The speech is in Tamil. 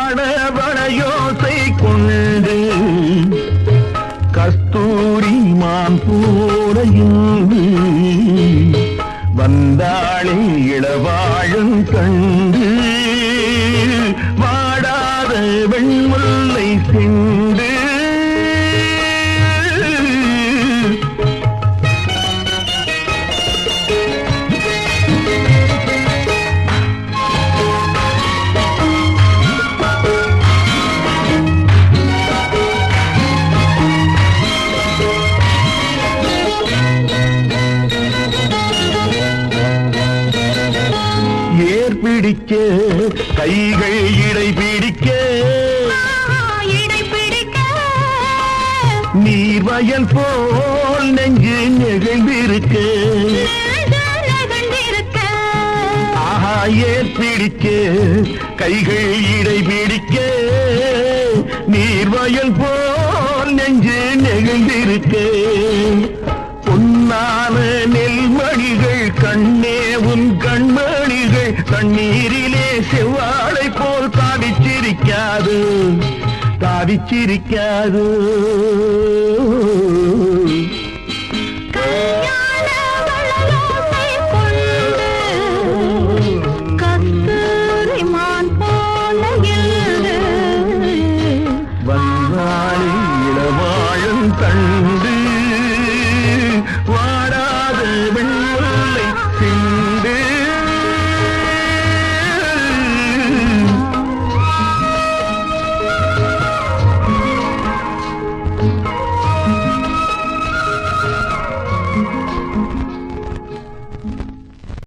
கல்யாண வளையோசை கொண்டு கஸ்தூரி மான் போல வந்தாளே இளவா பிடிக்க கைகள் இடை பிடிக்க. இடை நீர் வயல் போல் நெஞ்சு நெகிழ்ந்திருக்க. நெகிழ்ந்திருக்க ஆஹா ஏர் பிடிக்க கைகள் இடை பிடிக்க. நீர் வயல் போல் நெஞ்சு நெகிழ்ந்திருக்க. பொன்னான நெல்மணிகள் கண்ணே கண்ணீரிலே செவ்வாழை போல் தாவிச்சிரிக்காது தாவிச்சிரிக்காது